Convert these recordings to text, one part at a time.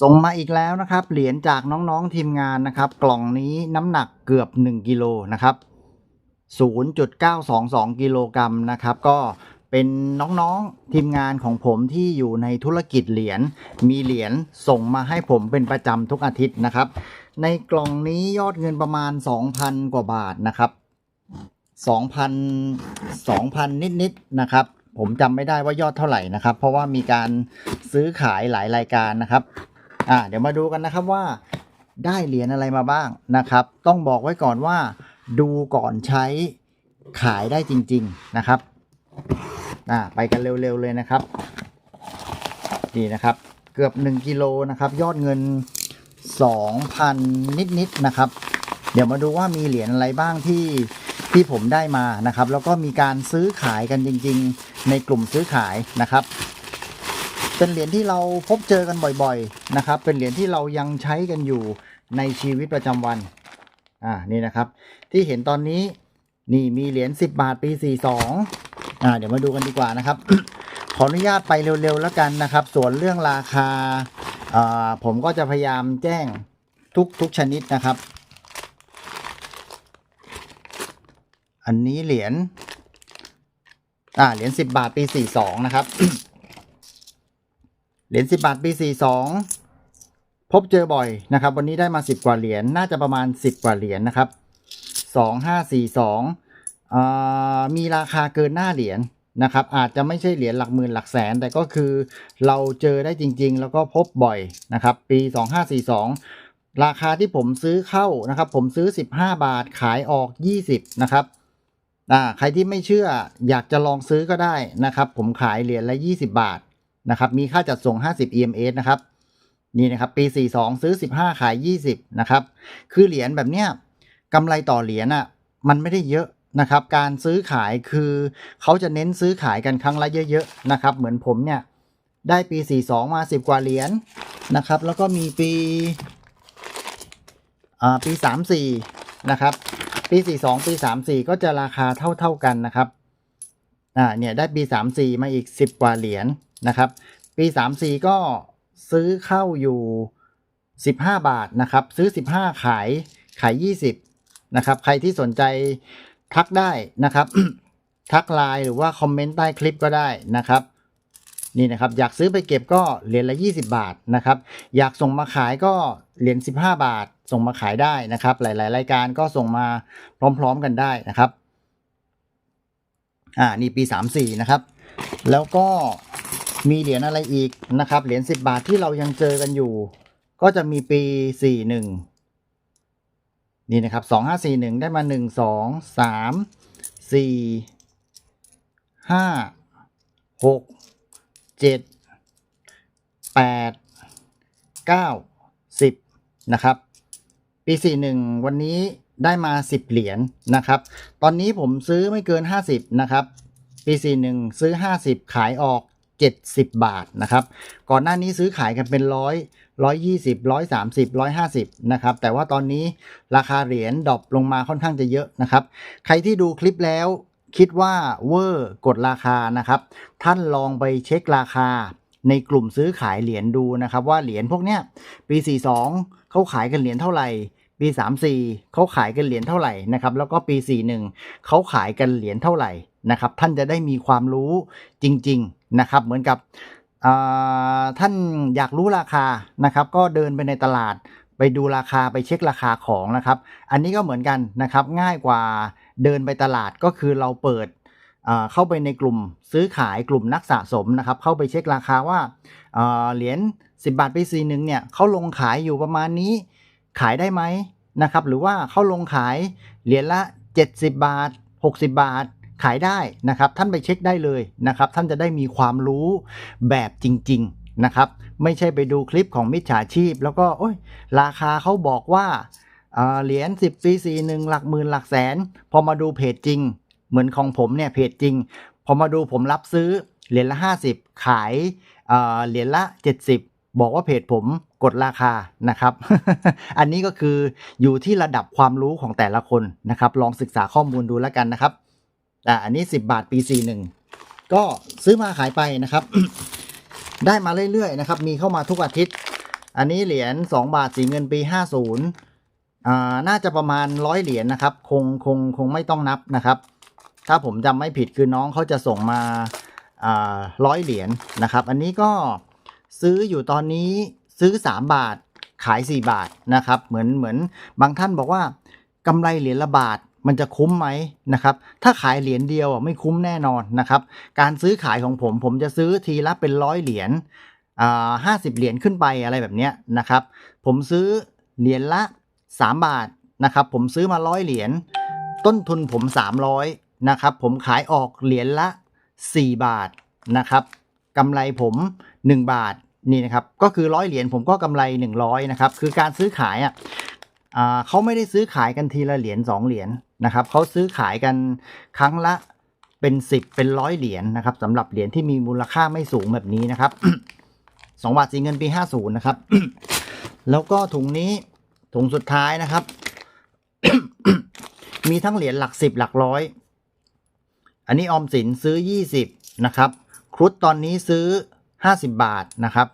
ส่งมาอีกแล้วนะครับ เหรียญจากน้องๆทีมงานนะครับ กล่องนี้น้ำหนักเกือบ 1กิโลนะครับ 0.922กิโลกรัมนะครับ ก็เป็นน้องๆทีมงานของผมที่อยู่ในธุรกิจเหรียญมีเหรียญส่งมาให้ผมเป็นประจำทุกอาทิตย์นะครับ ในกล่องนี้ยอดเงินประมาณ 2,000 กว่าบาทนะครับ2,000 2,000 นิดๆนะครับ ผมจำไม่ได้ว่ายอดเท่าไหร่นะครับ เพราะว่ามีการซื้อขายหลายรายการนะครับ อ่าเดี๋ยวมาดูกันนะครับว่าได้เหรียญอะไรมาบ้างนะครับ ต้องบอกไว้ก่อนว่า ดูก่อนใช้ขายได้จริง ๆนะครับอ่าไปกันเร็วๆเลยนะครับนี่นะครับ เกือบ 1กิโลนะครับ ยอดเงิน 2,000 นิดๆนะครับ เดี๋ยวมาดูว่ามีเหรียญอะไรบ้างที่ที่ผมได้มานะครับ แล้วก็มีการซื้อขายกันจริง ๆ ในกลุ่มซื้อขายนะครับ เป็นเหรียญที่เราพบเจอกันบ่อยๆนะครับ เป็นเหรียญที่เรายังใช้กันอยู่ในชีวิตประจำวัน อ่า นี่นะครับ ที่เห็นตอนนี้ นี่มีเหรียญ10 บาทปี 42 อ่า เดี๋ยวมาดูกันดีกว่านะครับ ขออนุญาตไปเร็วๆแล้วกันนะครับ ส่วนเรื่องราคา อ่า ผมก็จะพยายามแจ้งทุกทุกชนิดนะครับ อันนี้เหรียญ อ่า เหรียญ10 บาทปี 42 นะครับ เหรียญ10บาทปี42พบเจอบ่อยนะครับ วันนี้ได้มา10กว่าเหรียญน่าจะประมาณ10กว่าเหรียญนะครับ2542อ่ามีราคาเกินหน้าเหรียญนะครับ อาจจะไม่ใช่เหรียญหลักหมื่นหลักแสน แต่ก็คือเราเจอได้จริง ๆ แล้วก็พบบ่อยนะครับ ปี 2542 ราคาที่ผมซื้อเข้านะครับ ผมซื้อ 15 บาทขายออก 20 นะครับใครที่ไม่เชื่ออยากจะลองซื้อก็ได้นะครับ ผมขายเหรียญละ 20 บาท นะครับมีค่าจัดส่ง 50 EMS นะครับนี่นะครับปี 42 ซื้อ 15 ขาย 20 นะครับ คือเหรียญแบบเนี้ยกำไรต่อเหรียญอะมันไม่ได้เยอะนะครับ การซื้อขายคือเขาจะเน้นซื้อขายกันครั้งละเยอะๆนะครับ เหมือนผมเนี่ยได้ปี 42 มา 10 กว่าเหรียญนะครับ แล้วก็มีปีอ่าปี 34 นะครับ ปี 42 ปี 34 ก็จะราคาเท่าๆกันนะครับอ่าเนี่ยได้ปี 34 มาอีก 10 กว่าเหรียญ นะครับ ปี 34 ก็ซื้อเข้าอยู่ 15 บาทนะครับ ซื้อ 15 ขายขาย 20 นะครับ ใครที่สนใจทักได้นะครับ ทักไลน์หรือว่าคอมเมนต์ใต้คลิปก็ได้นะครับนี่นะครับอยากซื้อไปเก็บก็เหรียญละ 20 บาทนะครับ อยากส่งมาขายก็เหรียญ15 บาท ส่งมาขายได้นะครับ หลาย ๆ รายการก็ส่งมาพร้อม ๆ กันได้นะครับอ่านี่ปี 34 นะครับ แล้วก็ มีเหรียญอะไรอีกนะครับ เหรียญ10บาทที่เรายังเจอกันอยู่ ก็จะมีปี41นี่นะครับ2541ได้มา1 2 3 4 5 6 7 8 9 10นะครับ ปี41วันนี้ได้มา10เหรียญนะครับ ตอนนี้ผมซื้อไม่เกิน50นะครับ ปี41ซื้อ50ขายออก 70 บาทนะครับ ก่อนหน้านี้ซื้อขายกันเป็นร้อยร้อยยี่สิบร้อยสามสิบร้อยห้าสิบนะครับ แต่ว่าตอนนี้ราคาเหรียญดรอปลงมาค่อนข้างจะเยอะนะครับ ใครที่ดูคลิปแล้วคิดว่าเวอร์กดราคานะครับ ท่านลองไปเช็คราคาในกลุ่มซื้อขายเหรียญดูนะครับ ว่าเหรียญพวกเนี้ยปี 42 เขาขายกันเหรียญเท่าไหร่ปี 34 เขาขายกันเหรียญเท่าไหร่นะครับ แล้วก็ปี 41 เขาขายกันเหรียญเท่าไหร่นะครับ ท่านจะได้มีความรู้จริง ๆ นะครับ เหมือนกับท่านอยากรู้ราคานะครับ ก็เดินไปในตลาดไปดูราคาไปเช็คราคาของนะครับ อันนี้ก็เหมือนกันนะครับ ง่ายกว่าเดินไปตลาดก็คือเราเปิดเข้าไปในกลุ่มซื้อขายกลุ่มนักสะสมนะครับ เข้าไปเช็คราคาว่าเหรียญ10 บาทปี41เนี่ยเขาลงขายอยู่ประมาณนี้ขายได้ไหมนะครับ หรือว่าเขาลงขายเหรียญละ 70 บาท 60 บาท ขายได้นะครับท่านไปเช็คได้เลยนะครับท่านจะได้มีความรู้แบบจริง ๆนะครับ ไม่ใช่ไปดูคลิปของมิจฉาชีพ แล้วก็โอ้ยราคาเขาบอกว่าเหรียญ10ปี41หลักหมื่นหลักแสน พอมาดูเพจจริง เหมือนของผมเนี่ยเพจจริง พอมาดูผมรับซื้อเหรียญละ 50 ขายอ่าเหรียญละ 70บอกว่าเพจผมกดราคานะครับ อันนี้ก็คืออยู่ที่ระดับความรู้ของแต่ละคนนะครับ ลองศึกษาข้อมูลดูแล้วกันนะครับ อ่าอันนี้ 10 บาทปี41ก็ซื้อมาขายไปนะครับ ได้มาเรื่อยๆนะครับ มีเข้ามาทุกอาทิตย์ อันนี้เหรียญ2บาทสีเงินปี 50อ่าน่าจะประมาณร้อยเหรียญนะครับ คงคงคงไม่ต้องนับนะครับ ถ้าผมจำไม่ผิดคือน้องเขาจะส่งมาอ่าร้อยเหรียญนะครับ อันนี้ก็ซื้ออยู่ตอนนี้ซื้อ 3 บาทขาย 4 บาทนะครับ เหมือนเหมือนบางท่านบอกว่ากำไรเหรียญละบาท มันจะคุ้มไหมนะครับ ถ้าขายเหรียญเดียวไม่คุ้มแน่นอนนะครับ การซื้อขายของผมผมจะซื้อทีละเป็นร้อยเหรียญอ่าห้าสิบเหรียญขึ้นไปอะไรแบบนี้นะครับ ผมซื้อเหรียญละ 3 บาทนะครับ ผมซื้อมาร้อยเหรียญต้นทุนผม 300นะครับ ผมขายออกเหรียญละ 4 บาทนะครับกำไรผม 1 บาทนี่นะครับ ก็คือร้อยเหรียญผมก็กำไร 100นะครับ คือการซื้อขายอะอ่าเขาไม่ได้ซื้อขายกันทีละเหรียญ2เหรียญ นะครับเขาซื้อขายกันครั้งละเป็น 10 เป็นร้อยเหรียญนะครับสำหรับเหรียญที่มีมูลค่าไม่สูงแบบนี้นะครับสองบาทสีเงินปีห้าศูนย์นะครับ แล้วก็ถุงนี้ถุงสุดท้ายนะครับ มีทั้งเหรียญหลักสิบหลักร้อย อันนี้ออมสินซื้อยี่สิบนะครับ ครุฑตอนนี้ซื้อห้าสิบบาทนะครับ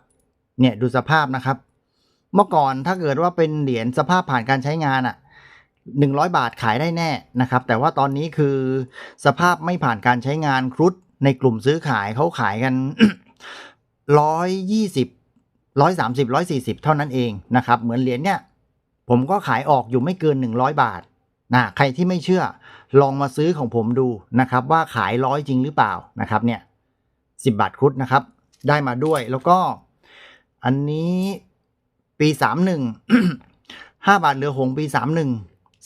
เนี่ยดูสภาพนะครับ เมื่อก่อนถ้าเกิดว่าเป็นเหรียญสภาพผ่านการใช้งานอะ่ะ หนึ่งร้อยบาทขายได้แน่นะครับ แต่ว่าตอนนี้คือสภาพไม่ผ่านการใช้งานครุฑในกลุ่มซื้อขายเขาขายกันร้อยยี่สิบร้อยสามสิบร้อยสี่สิบเท่านั้นเองนะครับ เหมือนเหรียญเนี่ยผมก็ขายออกอยู่ไม่เกินหนึ่งร้อยบาทนะใครที่ไม่เชื่อลองมาซื้อของผมดูนะครับ ว่าขายร้อยจริงหรือเปล่านะครับเนี่ยสิบบาทครุฑนะครับ ได้มาด้วยแล้วก็ อันนี้ปีสามหนึ่งห้าบาทเรือหงส์ปีส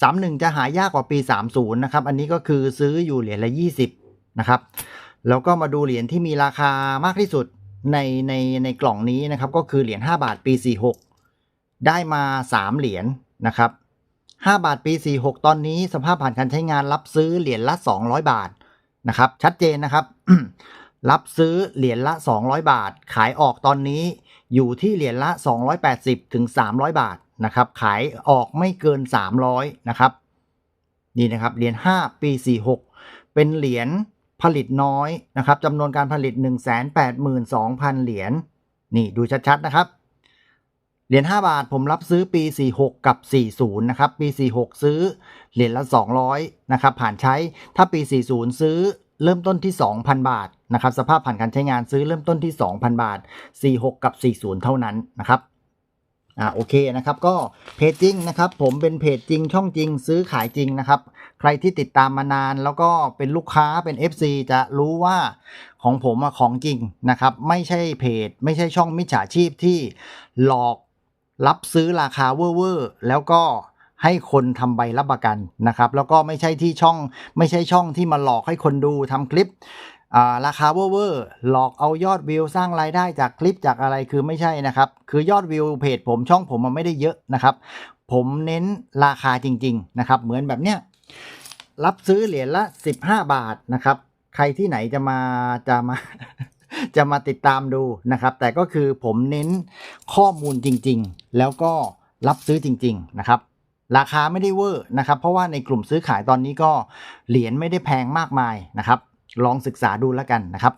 ามหนึ่งสามหนึ่งจะหายากกว่าปีสามศูนย์นะครับ อันนี้ก็คือซื้ออยู่เหรียญละยี่สิบนะครับ แล้วก็มาดูเหรียญที่มีราคามากที่สุดในในในกล่องนี้นะครับ ก็คือเหรียญ5บาทปี 46 ได้มา 3 เหรียญนะครับ 5 บาทปี 46 ตอนนี้สภาพผ่านการใช้งานรับซื้อเหรียญละ 200 บาทนะครับ ชัดเจนนะครับ รับซื้อเหรียญละ 200 บาท ขายออกตอนนี้อยู่ที่เหรียญละ 280ถึง300 บาท นะครับ ขายออกไม่เกิน 300 นะครับ นี่นะครับ เหรียญ5 ปี 46 เป็นเหรียญผลิตน้อยนะครับจำนวนการผลิต 182,000 เหรียญ นี่ดูชัดๆนะครับ เหรียญ5บาทผมรับซื้อปี 46 กับ 40 นะครับ ปี 46 ซื้อเหรียญละ 200 นะครับ ผ่านใช้ ถ้าปี 40 ซื้อเริ่มต้นที่ 2,000 บาทนะครับ สภาพผ่านการใช้งานซื้อเริ่มต้นที่ 2,000 บาท 46 กับ 40 เท่านั้นนะครับ อ่าโอเคนะครับก็เพจจริงนะครับผมเป็นเพจจริงช่องจริงซื้อขายจริงนะครับใครที่ติดตามมานานแล้วก็เป็นลูกค้าเป็น FC จะรู้ว่าของผมอะของจริงนะครับไม่ใช่เพจ ไม่ใช่ช่องมิจฉาชีพที่หลอกรับซื้อราคาเว่อร์แล้วก็ให้คนทำใบรับประกันนะครับ แล้วก็ไม่ใช่ที่ช่องไม่ใช่ช่องที่มาหลอกให้คนดูทำคลิป ราคาเวอร์ๆหลอกเอายอดวิวสร้างรายได้จากคลิปจากอะไรคือไม่ใช่นะครับ คือยอดวิวเพจผมช่องผมมันไม่ได้เยอะนะครับ ผมเน้นราคาจริง ๆ นะครับ เหมือนแบบเนี้ยรับซื้อเหรียญละ 15 บาทนะครับ ใครที่ไหนจะมาจะมาจะมาติดตามดูนะครับ แต่ก็คือผมเน้นข้อมูลจริง ๆ แล้วก็รับซื้อจริง ๆ นะครับราคาไม่ได้เวอร์นะครับ เพราะว่าในกลุ่มซื้อขายตอนนี้ก็เหรียญไม่ได้แพงมากมายนะครับ ลองศึกษาดูแล้วกันนะครับ